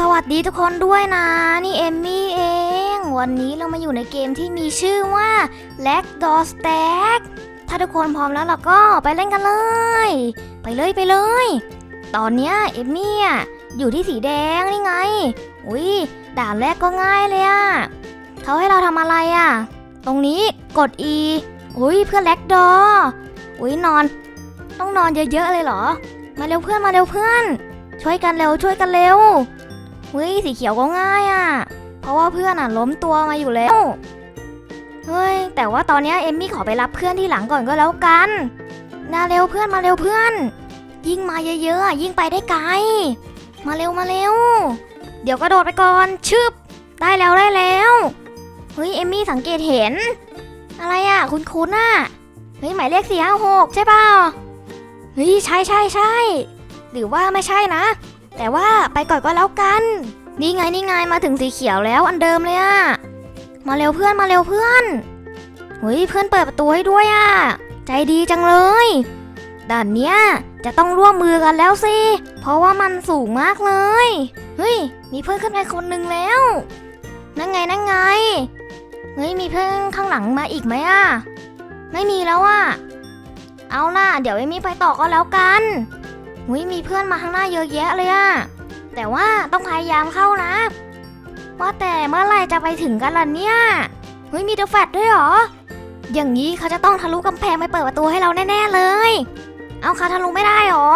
สวัสดีทุกคนด้วยนะ นี่เอมมี่เอง วันนี้เรามาอยู่ในเกมที่มีชื่อว่า l a g d o r Stack ถ้าทุกคนพร้อมแล้วเราก็ไปเล่นกันเลย ไปเลยไปเลย ตอนเนี้ยเอมมี่อยู่ที่สีแดงนี่ไง อุ้ยด่านแรกก็ง่ายเลยอะเขาให้เราทำอะไรอะตรงนี้กด E อุ้ยเพื่อแลกดออุ้ยนอน ต้องนอนเยอะๆเลยเหรอ มาเร็วเพื่อนมาเร็วเพื่อน ช่วยกันเร็วช่วยกันเร็ว เฮ้ยสีเขียวก็ง่ายอะ่ะ เพราะว่าเพื่อนอะล้มตัวมาอยู่แล้ว เฮ้ย แต่ว่าตอนนี้เอมมี่ขอไปรับเพื่อนที่หลังก่อนก็แล้วกันนาเร็วเพื่อนมาเร็วเพื่อน ยิ่งมาเยอะๆยิ่งไปได้ไกล มาเร็วมาเร็ว เดี๋ยวกระโดดไปก่อนชึบ ได้แล้วได้แล้วเฮ้ยเอมมี่สังเกตเห็น อะไรอะ คุณคุณน่ะเฮ้ยหมายเลขสี่ห้าหกใช่เปล่าเฮ้ยใช่ใช่ใช่หรือว่าไม่ใช่นะ แต่ว่าไปก่อนก็แล้วกัน นี่ไงนี่ไงมาถึงสีเขียวแล้วอันเดิมเลยอะมาเร็วเพื่อนมาเร็วเพื่อนเฮ้ยเพื่อนเปิดประตูให้ด้วยอะใจดีจังเลยด่านเนี้ยจะต้องร่วมมือกันแล้วสิ เพราะว่ามันสูงมากเลย เฮ้ย มีเพื่อนขึ้นไปคนหนึ่งแล้ว นั่นไงนั่นไง เฮ้ย มีเพื่อนข้างหลังมาอีกไหมอะไม่มีแล้วอะเอาล่ะ เดี๋ยวเอมี่ไปต่อก็แล้วกัน หุยมีเพื่อนมาข้างหน้าเยอะแยะเลยอะแต่ว่าต้องพยายามเข้านะ ว่าแต่เมื่อไหร่จะไปถึงกันล่ะเนี่ยเฮ้ยมีเดอะแฟตด้วยเหรอ อย่างนี้เขาจะต้องทะลุกำแพงไปเปิดประตูให้เราแน่ๆเลย เอาเขาทะลุไม่ได้หรอ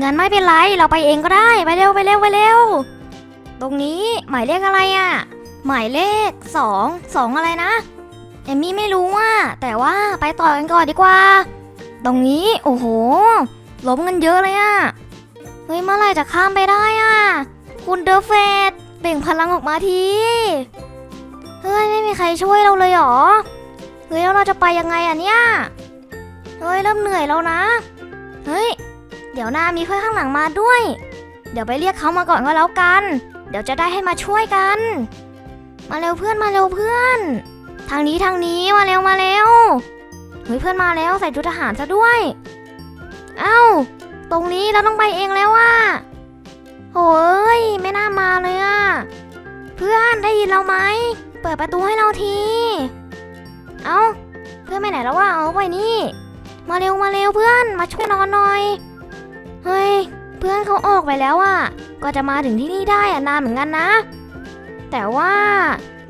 งั้นไม่เป็นไรเราไปเองก็ได้ไปเร็วไปเร็วไปเร็ว ตรงนี้หมายเลขอะไรอะหมายเลขสองสองอะไรนะเอมมี่ไม่รู้ว่าแต่ว่าไปต่อกันก่อนดีกว่า ตรงนี้โอ้โห ล้มกันเยอะเลยอะเฮ้ยเมื่อไหร่จะข้ามไปได้อะคุณเดอะเฟดเบ่งพลังออกมาที เฮ้ยไม่มีใครช่วยเราเลยหรอ เฮ้ยแล้วเราจะไปยังไงอะเนี่ย เฮ้ยเริ่มเหนื่อยแล้วนะ เฮ้ยเดี๋ยวหน้ามีเพื่อนข้างหลังมาด้วย เดี๋ยวไปเรียกเขามาก่อนก็แล้วกัน เดี๋ยวจะได้ให้มาช่วยกัน มาเร็วเพื่อนมาเร็วเพื่อน ทางนี้ทางนี้มาเร็วมาเร็ว เฮ้ยเพื่อนมาแล้วใส่ชุดทหารซะด้วย เอ้า ตรงนี้เราต้องไปเองแล้วว่ะโอ้ยไม่น่ามาเลยอะเพื่อนได้ยินเราไหม เปิดประตูให้เราที เอ้า เพื่อนไปไหนแล้ววะเอาไปนี่ มาเร็วมาเร็วเพื่อนมาช่วยนอนหน่อย เฮ้ย เพื่อนเขาออกไปแล้วอะก็จะมาถึงที่นี่ได้อะนานเหมือนกันนะ แต่ว่า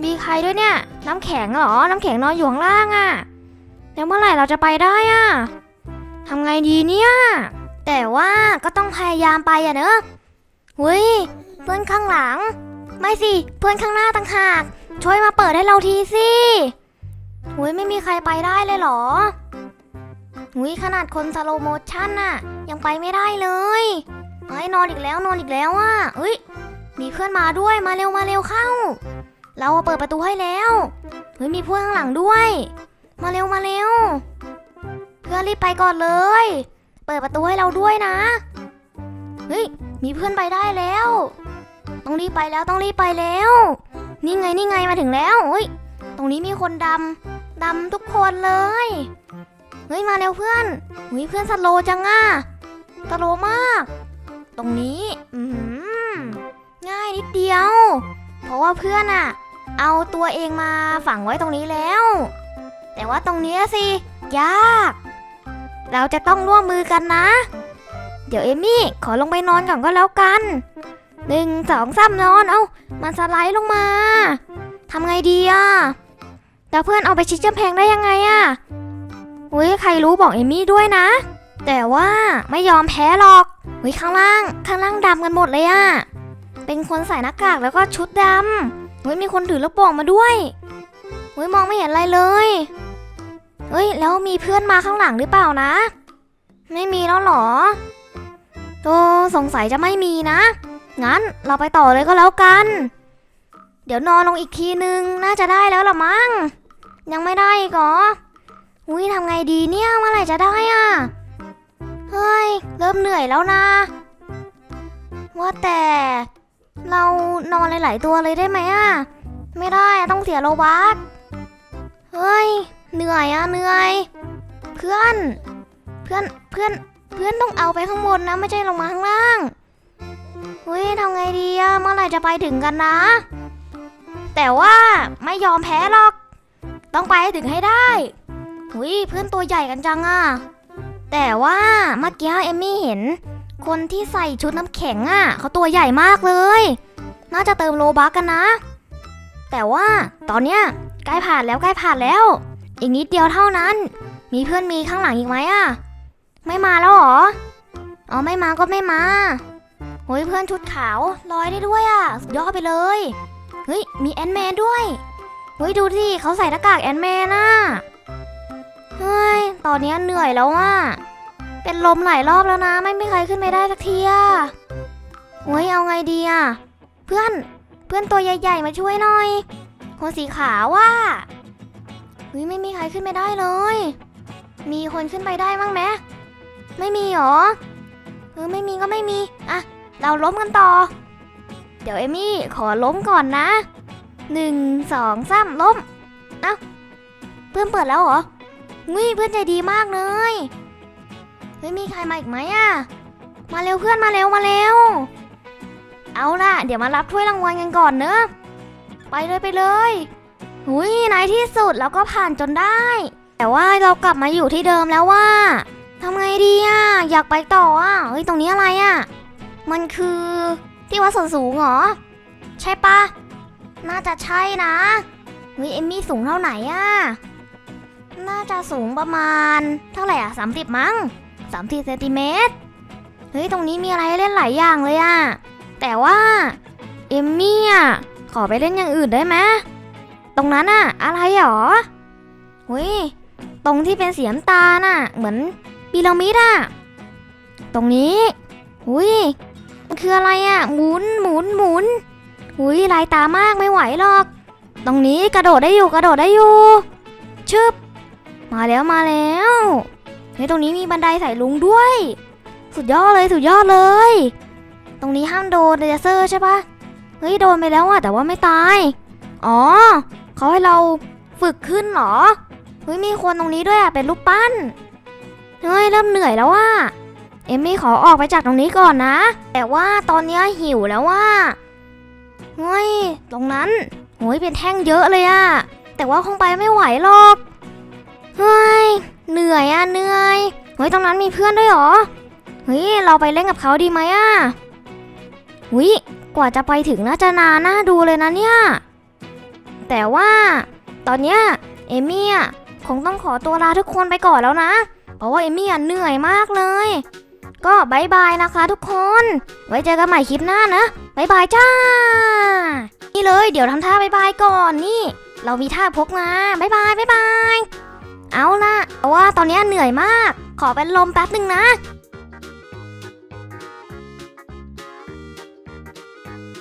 มีใครด้วยเนี่ย น้ำแข็งเหรอ น้ำแข็งนอนอยู่ข้างล่างอะแล้วเมื่อไหร่เราจะไปได้อะ ทำไงดีเนี่ย แต่ว่าก็ต้องพยายามไปอะเนอะเฮ้ย เพื่อนข้างหลัง ไม่สิ เพื่อนข้างหน้าต่างหาก ช่วยมาเปิดให้เราทีสิเฮ้ยไม่มีใครไปได้เลยเหรอหุยขนาดคนสโลโมชั่นน่ะ ยังไปไม่ได้เลยเฮ้ยนอนอีกแล้วนอนอีกแล้วอะเฮ้ย มีเพื่อนมาด้วยมาเร็วมาเร็วเข้า เราเปิดประตูให้แล้ว เฮ้ยมีเพื่อนข้างหลังด้วย มาเร็วมาเร็ว อนรีบไปก่อนเลย เปิดประตูให้เราด้วยนะ เฮ้ย มีเพื่อนไปได้แล้ว ต้องรีบไปแล้วต้องรีบไปแล้ว นี่ไงนี่ไงมาถึงแล้วเฮ้ย ตรงนี้มีคนดำดำทุกคนเลย เฮ้ยมาเร็วเพื่อนเฮ้ยเพื่อนสโลจังอะสโลมาก ตรงนี้ อืง่ายนิดเดียว เพราะว่าเพื่อนอะเอาตัวเองมาฝังไว้ตรงนี้แล้ว แต่ว่าตรงนี้สิยาก เราจะต้องร่วมมือกันนะ เดี๋ยวเอมี่ขอลงไปนอนก่อนก็แล้วกันหนึ่งสองสามนอนเอ้ามันสไลด์ลงมาทำไงดีอะแล้วเพื่อนเอาไปชิดกำแพงได้ยังไงอะอุ้ยใครรู้บอกเอมี่ด้วยนะ แต่ว่าไม่ยอมแพ้หรอกอุ้ยข้างล่างข้างล่างดำกันหมดเลยอะเป็นคนใส่หน้ากากแล้วก็ชุดดำอุ้ยมีคนถือลูกโป่งมาด้วยอุ้ยมองไม่เห็นอะไรเลย เฮ้ยแล้วมีเพื่อนมาข้างหลังหรือเปล่านะ ไม่มีแล้วเหรอโตสงสัยจะไม่มีนะ งั้นเราไปต่อเลยก็แล้วกัน เดี๋ยวนอนลงอีกทีนึงน่าจะได้แล้วล่ะมั้ง ยังไม่ได้อีกเหรออุ้ยทำไงดีเนี่ยเมื่อไหร่จะได้อะ เฮ้ย เริ่มเหนื่อยแล้วนะ ว่าแต่ เรานอนหลาย ๆ ตัวเลยได้ไหมอะ ไม่ได้ต้องเสียโลบัสเฮ้ย เหนื่อยอะเหนื่อย เพื่อน เพื่อนเพื่อนเพื่อนต้องเอาไปข้างบนนะ ไม่ใช่ลงมาข้างล่างเฮ้ยทำไงดีอะเมื่อไหร่จะไปถึงกันนะ แต่ว่าไม่ยอมแพ้หรอก ต้องไปให้ถึงให้ได้หุยเพื่อนตัวใหญ่กันจังอะแต่ว่าเมื่อกี้เอมมี่เห็น คนที่ใส่ชุดน้ำแข็งอะเขาตัวใหญ่มากเลย น่าจะเติมโลบักกันนะ แต่ว่าตอนเนี้ยใกล้ผ่านแล้วใกล้ผ่านแล้ว อีกนิดเดียวเท่านั้น มีเพื่อนมีข้างหลังอีกไหมอะไม่มาแล้วหรอ อ๋อไม่มาก็ไม่มาโฮ้ยเพื่อนชุดขาวลอยได้ด้วยอะสุดยอดไปเลย เฮ้ยมีแอนแมนด้วยเฮ้ยดูสิเขาใส่หน้ากากแอนแมนน่ะเฮ้ยตอนเนี้ยเหนื่อยแล้วอะเป็นลมหลายรอบแล้วนะ ไม่มีใครขึ้นไปได้สักทีอะเฮ้ยเอาไงดีอะเพื่อนเพื่อนตัวใหญ่ๆมาช่วยหน่อยคนสีขาวว่ะ เฮ้ยไม่มีใครขึ้นไปได้เลย มีคนขึ้นไปได้มั้งไหมไม่มีหรอเออไม่มีก็ไม่มีอะเราล้มกันต่อ เดี๋ยวเอมี่ขอล้มก่อนนะหนึ่งสองสามล้ม เอ้าเพื่อนเปิดแล้วเหรองุ้ยเพื่อนใจดีมากเลยเฮ้ยมีใครมาอีกไหมอะมาเร็วเพื่อนมาเร็วมาเร็ว เอาล่ะ เดี๋ยวมารับถ้วยรางวัลกันก่อนเนอะ ไปเลยไปเลย หุยในที่สุดเราก็ผ่านจนได้ แต่ว่าเรากลับมาอยู่ที่เดิมแล้วว่าทำไงดีอะอยากไปต่ออะเฮ้ยตรงนี้อะไรอะ มันคือที่วัดส่วนสูงเหรอ ใช่ปะน่าจะใช่นะเฮ้ยเอมมี่สูงเท่าไหนอะ น่าจะสูงประมาณ เท่าไหร่อะสามสิบมั้งสามสิบเซนติเมตร เฮ้ย ตรงนี้มีอะไรเล่นหลายอย่างเลยอะ แต่ว่า เอมมี่อะ ขอไปเล่นอย่างอื่นได้ไหม ตรงนั้นอะอะไรหรอเฮ้ยตรงที่เป็นเสีน้ำตาน่ะ เหมือนพีระมิดอะตรงนี้หุยมันคืออะไรอะหมุนหมุนหมุนหุยลายตามากไม่ไหวหรอก ตรงนี้กระโดดได้อยู่กระโดดได้อยู่ ชึบ มาแล้วมาแล้วเฮ้ยตรงนี้มีบันไดใส่ลุงด้วย สุดยอดเลยสุดยอดเลย ตรงนี้ห้ามโดนเลเซอร์ใช่ปะเฮ้ยโดนไปแล้วอะแต่ว่าไม่ตาย อ๋อ เขาให้เราฝึกขึ้นเหรอเฮ้ยมีคนตรงนี้ด้วยอะเป็นรูปปั้นเฮ้ยเริ่มเหนื่อยแล้วว่าเอมมี่ขอออกไปจากตรงนี้ก่อนนะ แต่ว่าตอนนี้หิวแล้วว่าเฮ้ยตรงนั้นโอ้ยเป็นแท่งเยอะเลยอะแต่ว่าคงไปไม่ไหวหรอกเฮ้ยเหนื่อยอะเหนื่อยเฮ้ยตรงนั้นมีเพื่อนด้วยหรอเฮ้ยเราไปเล่นกับเขาดีไหมอะวิกว่าจะไปถึงน่าจะนานน่าดูเลยนะเนี่ย แต่ว่าตอนเนี้ยเอมี่คงต้องขอตัวลาทุกคนไปก่อนแล้วนะ เพราะว่าเอมี่เหนื่อยมากเลย ก็บายบายนะคะทุกคน ไว้เจอกันใหม่คลิปหน้านะบายบายจ้า นี่เลยเดี๋ยวทำท่าบายบายก่อนนี่ เรามีท่าพกมาบายบายบายบายเอาล่ะแต่ว่าตอนนี้เหนื่อยมาก ขอเป็นลมแป๊บหนึ่งนะ